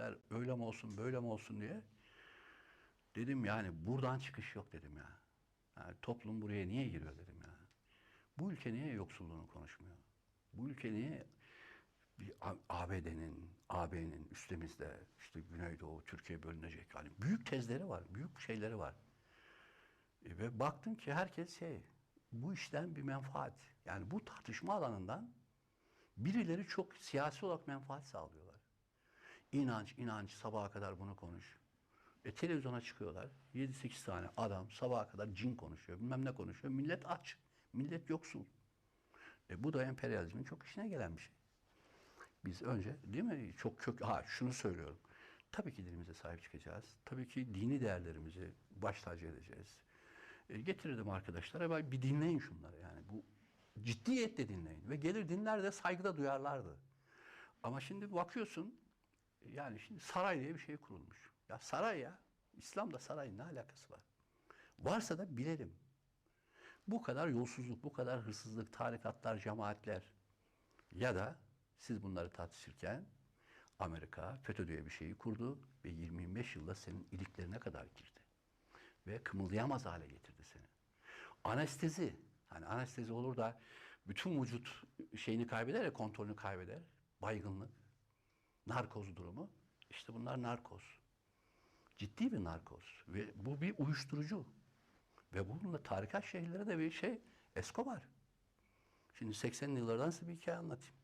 etmişler. Öyle mi olsun, böyle mi olsun diye. Dedim yani buradan çıkış yok dedim ya. Yani toplum buraya niye giriyor dedim ya. Bu ülke niye yoksulluğunu konuşmuyor? Bu ülke niye ABD'nin, AB'nin üstemizde işte Güneydoğu, Türkiye bölünecek. Yani büyük tezleri var, büyük şeyleri var. E, ve baktım ki herkes şey, bu işten bir menfaat. Yani bu tartışma alanından birileri çok siyasi olarak menfaat sağlıyorlar. İnanç, inanç, sabaha kadar bunu konuş. E, televizyona çıkıyorlar. 7-8 tane adam sabaha kadar cin konuşuyor, bilmem ne konuşuyor. Millet aç, millet yoksul. E, bu da emperyalizmin çok işine gelen bir şey. Biz önce değil mi çok kök ha şunu söylüyorum. Tabii ki dinimize sahip çıkacağız. Tabii ki dini değerlerimizi baş tacı edeceğiz. E, getirirdim arkadaşlara "Bak bir dinleyin şunları yani bu ciddiyetle dinleyin ve gelir dinler de saygıda duyarlardı. Ama şimdi bakıyorsun yani şimdi saray diye bir şey kurulmuş. Ya saray ya. İslam'da sarayın ne alakası var? Varsa da bilelim. Bu kadar yolsuzluk, bu kadar hırsızlık, tarikatlar, cemaatler ya da siz bunları tartışırken Amerika FETÖ diye bir şeyi kurdu ve 20-25 yılda senin iliklerine kadar girdi. Ve kımıldayamaz hale getirdi seni. Anestezi, hani anestezi olur da bütün vücut şeyini kaybeder ya kontrolünü kaybeder. Baygınlık, narkoz durumu. İşte bunlar narkoz. Ciddi bir narkoz. Ve bu bir uyuşturucu. Ve bununla tarikat şehirlere de bir şey Escobar. Şimdi 80'li yıllardan size bir hikaye anlatayım.